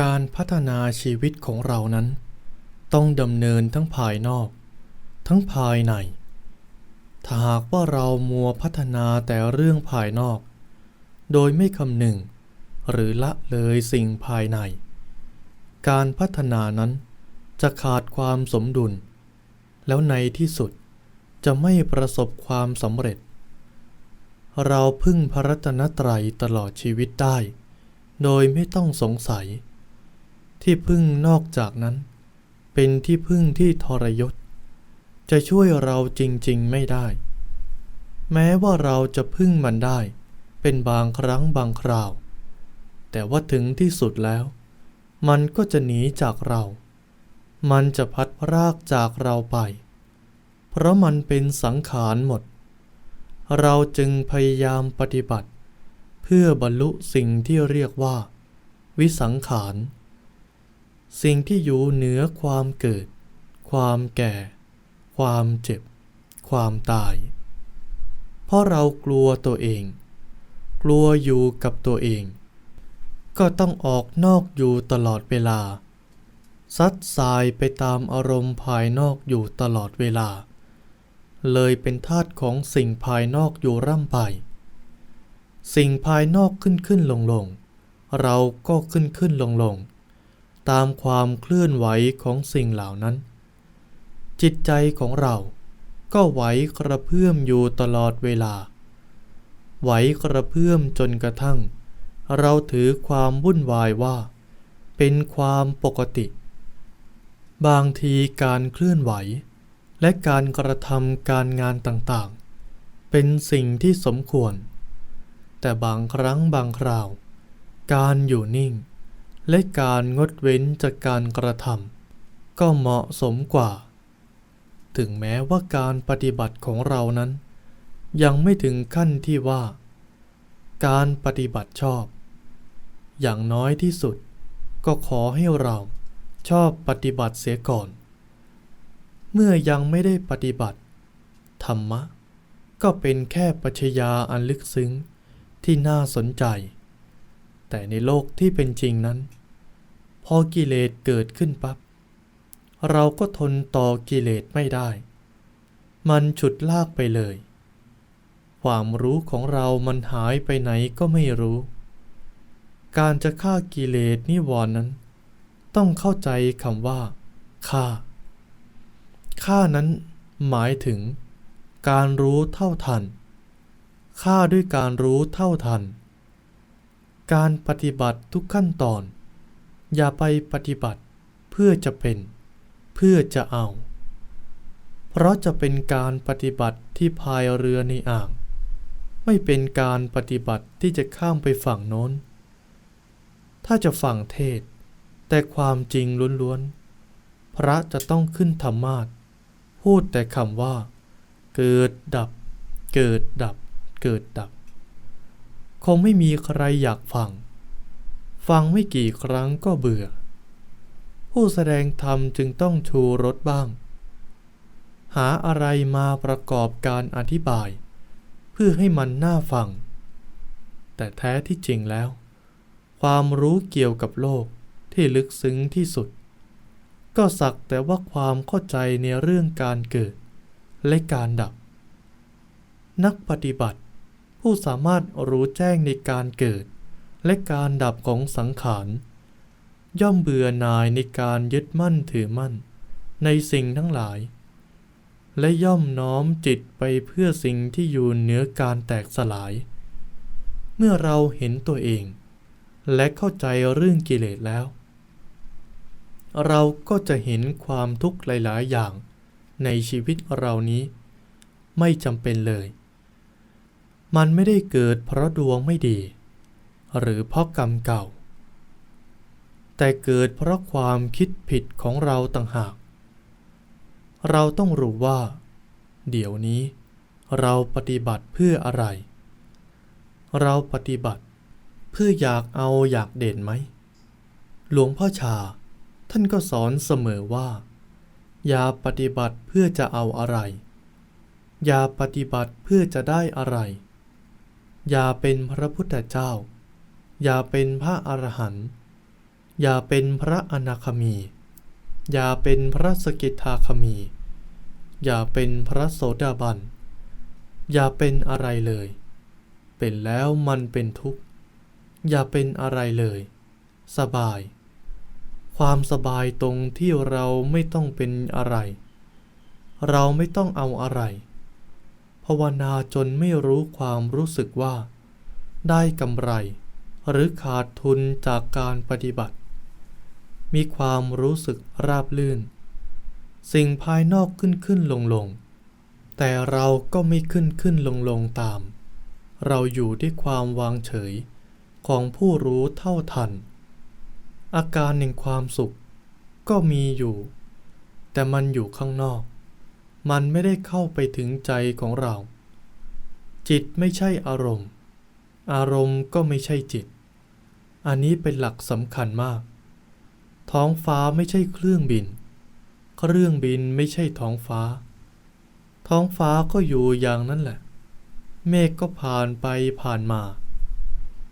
การพัฒนาชีวิตของเรานั้น ต้องดำเนินทั้งภายนอก ทั้งภายใน ถ้าหากว่าเรามัวพัฒนาแต่เรื่องภายนอก โดยไม่คำนึงหรือละเลยสิ่งภายใน การพัฒนานั้นจะขาดความสมดุล แล้วในที่สุดจะไม่ประสบความสำเร็จ เราพึ่งพระรัตนตรัยตลอดชีวิตได้ โดยไม่ต้องสงสัย ที่พึ่งนอกจากนั้น เป็นที่พึ่งที่ทรยศ จะช่วยเราจริงๆไม่ได้ แม้ว่าเราจะพึ่งมันได้ เป็นบางครั้งบางคราว แต่ว่าถึงที่สุดแล้ว มันก็จะหนีจากเรา มันจะพัดพรากจากเราไป เพราะมันเป็นสังขารหมด เราจึงพยายามปฏิบัติ เพื่อบรรลุสิ่งที่เรียกว่า วิสังขาร สิ่งที่อยู่เหนือความเกิด ความแก่ ความเจ็บ ความตาย เพราะเรากลัวตัวเอง กลัวอยู่กับตัวเอง ก็ต้องออกนอกอยู่ตลอดเวลา ซัดสายไปตามอารมณ์ภายนอกอยู่ตลอดเวลา เลยเป็นทาสของสิ่งภายนอกอยู่ร่ำไป สิ่งภายนอกขึ้นขึ้นลงลงเราก็ขึ้นขึ้นลงลง ตามความเคลื่อนไหวของสิ่งเหล่านั้น จิตใจของเราก็ไหวกระเพื่อมอยู่ตลอดเวลา ไหวกระเพื่อมจนกระทั่ง เราถือความวุ่นวายว่า เป็นความปกติ บางทีการเคลื่อนไหว และการกระทำการงานต่างๆ เป็นสิ่งที่สมควร แต่บางครั้งบางคราว การอยู่นิ่ง และการงดเว้นจากการกระทำก็เหมาะสมกว่า ถึงแม้ว่าการปฏิบัติของเรานั้น ยังไม่ถึงขั้นที่ว่า การปฏิบัติชอบ อย่างน้อยที่สุดก็ขอให้เราชอบปฏิบัติเสียก่อน เมื่อยังไม่ได้ปฏิบัติ ธรรมะ ก็เป็นแค่ปัชญาอันลึกซึ้งที่น่าสนใจ แต่ในโลกที่เป็นจริงนั้น พอกิเลสเกิดขึ้นปับ๊บเราก็ทนต่อกิเลสไม่ได้ มันฉุดลากไปเลย ความรู้ของเรามันหายไปไหนก็ไม่รู้ การจะฆ่ากิเลสนิวรณ์นั้น ต้องเข้าใจคำว่าฆ่าฆ่านั้นหมายถึง การรู้เท่าทันฆ่าด้วยการรู้เท่าทัน การปฏิบัติทุกขั้นตอน อย่าไปปฏิบัติเพื่อจะเป็น เพื่อจะเอา เพราะจะเป็นการปฏิบัติที่พายเรือในอ่าง ไม่เป็นการปฏิบัติที่จะข้ามไปฝั่งโน้น ถ้าจะฟังเทศ แต่ความจริงล้วนๆ พระจะต้องขึ้นธรรมาสพูดแต่คำว่า เกิดดับ เกิดดับ เกิดดับ คงไม่มีใครอยากฟัง ฟังไม่กี่ครั้งก็เบื่อ ผู้แสดงธรรมจึงต้องชูรสบ้าง หาอะไรมาประกอบการอธิบาย เพื่อให้มันน่าฟัง แต่แท้ที่จริงแล้ว ความรู้เกี่ยวกับโลกที่ลึกซึ้งที่สุด ก็สักแต่ว่าความเข้าใจในเรื่องการเกิด และการดับ นักปฏิบัติผู้สามารถรู้แจ้งในการเกิด และการดับของสังขาร ย่อมเบื่อหน่ายในการยึดมั่นถือมั่น ในสิ่งทั้งหลาย และย่อมน้อมจิตไปเพื่อสิ่งที่อยู่เหนือการแตกสลาย เมื่อเราเห็นตัวเอง และเข้าใจเรื่องกิเลสแล้ว เราก็จะเห็นความทุกข์หลาย ๆ อย่างในชีวิตเรานี้ ไม่จำเป็นเลย มันไม่ได้เกิดเพราะดวงไม่ดี หรือเพราะกรรมเก่า แต่เกิดเพราะความคิดผิดของเราต่างหาก เราต้องรู้ว่า เดี๋ยวนี้เราปฏิบัติเพื่ออะไร เราปฏิบัติเพื่ออยากเอาอยากเด่นไหม หลวงพ่อชาท่านก็สอนเสมอว่า อย่าปฏิบัติเพื่อจะเอาอะไร อย่าปฏิบัติเพื่อจะได้อะไร อย่าเป็นพระพุทธเจ้า อย่าเป็นพระอรหันต์อย่าเป็นพระอนาคามี อย่าเป็นพระสกิทาคามี อย่าเป็นพระโสดาบัน อย่าเป็นอะไรเลย เป็นแล้วมันเป็นทุกข์ อย่าเป็นอะไรเลย สบาย ความสบายตรงที่เราไม่ต้องเป็นอะไร เราไม่ต้องเอาอะไร ภาวนาจนไม่รู้ความรู้สึกว่า ได้กำไร หรือขาดทุนจากการปฏิบัติ มีความรู้สึกราบลื่น สิ่งภายนอกขึ้นขึ้นลงลงแต่เราก็ไม่ขึ้นขึ้นลงลงตาม เราอยู่ด้วยความวางเฉยของผู้รู้เท่าทัน อาการแห่งความสุขก็มีอยู่ แต่มันอยู่ข้างนอก มันไม่ได้เข้าไปถึงใจของเรา จิตไม่ใช่อารมณ์ อารมณ์ก็ไม่ใช่จิต อันนี้เป็นหลักสำคัญมาก ท้องฟ้าไม่ใช่เครื่องบิน เครื่องบินไม่ใช่ท้องฟ้า ท้องฟ้าก็อยู่อย่างนั้นแหละ เมฆก็ผ่านไปผ่านมา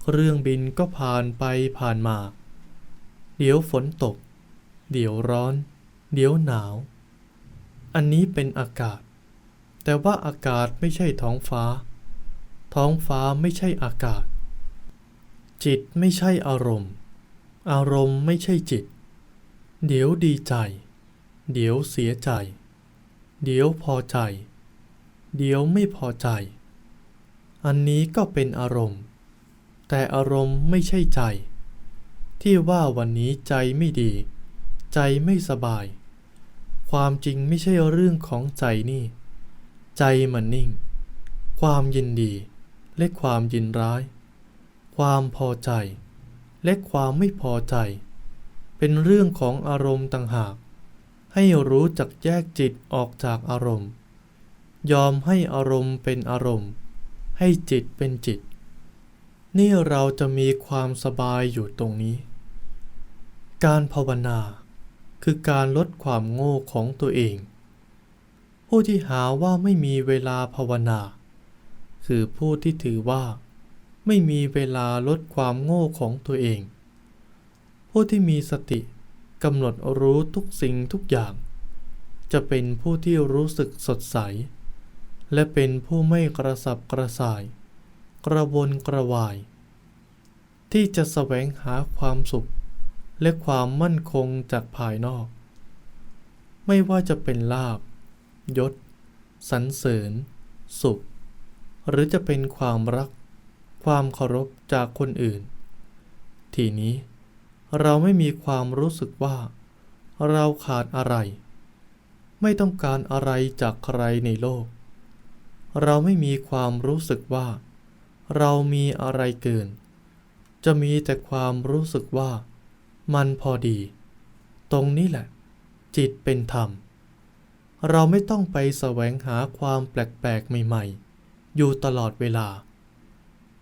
เครื่องบินก็ผ่านไปผ่านมา เดี๋ยวฝนตก เดี๋ยวร้อน เดี๋ยวหนาว อันนี้เป็นอากาศ แต่ว่าอากาศไม่ใช่ท้องฟ้า ท้องฟ้าไม่ใช่อากาศ จิตไม่ใช่อารมณ์ อารมณ์ไม่ใช่จิต เดี๋ยวดีใจ เดี๋ยวเสียใจ เดี๋ยวพอใจ เดี๋ยวไม่พอใจ อันนี้ก็เป็นอารมณ์ แต่อารมณ์ไม่ใช่ใจ ที่ว่าวันนี้ใจไม่ดี ใจไม่สบาย ความจริงไม่ใช่เรื่องของใจนี่ ใจมันนิ่งความยินดี และความยินร้าย ความพอใจ และความไม่พอใจ เป็นเรื่องของอารมณ์ต่างหาก ให้รู้จักแยกจิตออกจากอารมณ์ ยอมให้อารมณ์เป็นอารมณ์ ให้จิตเป็นจิต นี่เราจะมีความสบายอยู่ตรงนี้ การภาวนาคือการลดความโง่ของตัวเอง ผู้ที่หาว่าไม่มีเวลาภาวนา คือผู้ที่ถือว่า ไม่มีเวลาลดความโง่ของตัวเอง ผู้ที่มีสติกำหนดรู้ทุกสิ่งทุกอย่าง จะเป็นผู้ที่รู้สึกสดใส และเป็นผู้ไม่กระสับกระส่าย กระวนกระวาย ที่จะแสวงหาความสุข และความมั่นคงจากภายนอก ไม่ว่าจะเป็นลาบยศ สรรเสริญ สุข หรือจะเป็นความรัก ความเคารพจากคนอื่น ทีนี้เราไม่มีความรู้สึกว่า เราขาดอะไร ไม่ต้องการอะไรจากใครในโลก เราไม่มีความรู้สึกว่า เรามีอะไรเกิน จะมีแต่ความรู้สึกว่า มันพอดี ตรงนี้แหละ จิตเป็นธรรม เราไม่ต้องไปแสวงหาความแปลกๆใหม่ ๆ อยู่ตลอดเวลา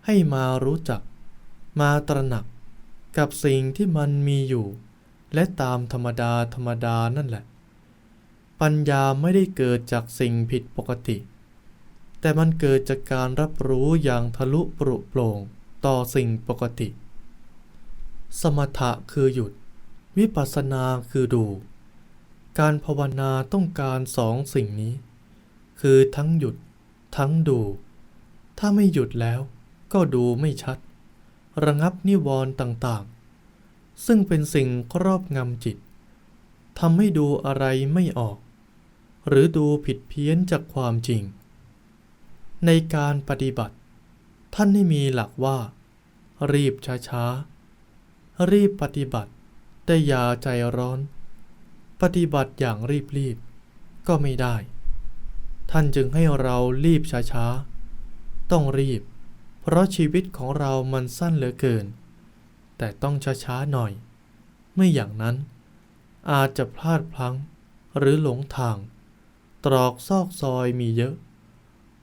ให้มารู้จัก มาตระหนักกับสิ่งที่มันมีอยู่ และตามธรรมดาธรรมดานั่นแหละ ปัญญาไม่ได้เกิดจากสิ่งผิดปกติ แต่มันเกิดจากการรับรู้อย่างทะลุปรุโปร่งต่อสิ่งปกติ สมถะคือหยุด วิปัสสนาคือดู การภาวนาต้องการสองสิ่งนี้ คือทั้งหยุด ทั้งดู ถ้าไม่หยุดแล้วก็ดูไม่ชัด ระงับนิวรณ์ต่างๆ ซึ่งเป็นสิ่งครอบงำจิตทำให้ดูอะไรไม่ออก หรือดูผิดเพี้ยนจากความจริง ในการปฏิบัติ ท่านให้มีหลักว่า รีบช้าๆ รีบปฏิบัติ แต่อย่าใจร้อน ปฏิบัติอย่างรีบๆ ก็ไม่ได้ ท่านจึงให้เรารีบช้าๆ ต้องรีบ เพราะชีวิตของเรามันสั้นเหลือเกิน แต่ต้องช้าๆหน่อย ไม่อย่างนั้น อาจจะพลาดพลั้งหรือหลงทาง ตรอกซอกซอยมีเยอะ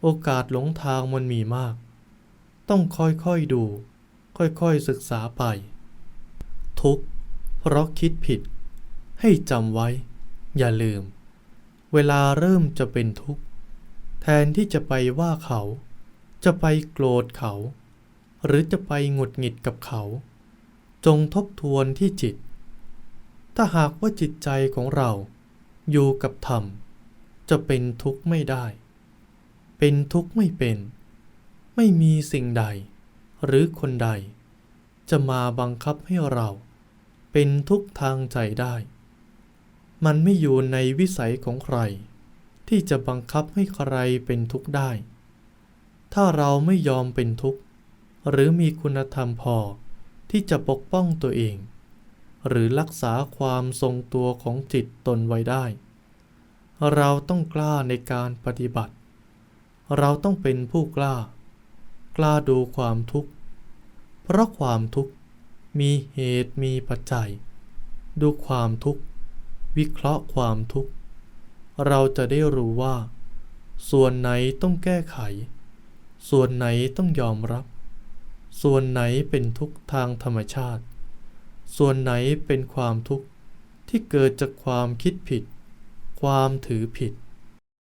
โอกาสหลงทางมันมีมาก ต้องค่อยๆดู ค่อยๆศึกษาไป ทุกเพราะคิดผิด ให้จำไว้ อย่าลืม เวลาเริ่มจะเป็นทุกข์ แทนที่จะไปว่าเขา จะไปโกรธเขา หรือจะไปหงุดหงิดกับเขา จงทบทวนที่จิต ถ้าหากว่าจิตใจของเราอยู่กับธรรม จะเป็นทุกข์ไม่ได้ เป็นทุกข์ไม่เป็น ไม่มีสิ่งใด หรือคนใด จะมาบังคับให้เรา เป็นทุกข์ทางใจได้ มันไม่อยู่ในวิสัยของใคร ที่จะบังคับให้ใครเป็นทุกข์ได้ ถ้าเราไม่ยอมเป็นทุกข์ หรือมีคุณธรรมพอที่จะปกป้องตัวเอง หรือรักษาความทรงตัวของจิตตนไว้ได้ เราต้องกล้าในการปฏิบัติ เราต้องเป็นผู้กล้า กล้าดูความทุกข์ เพราะความทุกข์มีเหตุมีปัจจัย ดูความทุกข์ วิเคราะห์ความทุกข์ เราจะได้รู้ว่า ส่วนไหนต้องแก้ไข ส่วนไหนต้องยอมรับ ส่วนไหนเป็นทุกข์ทางธรรมชาติ ส่วนไหนเป็นความทุกข์ที่เกิดจากความคิดผิด ความถือผิด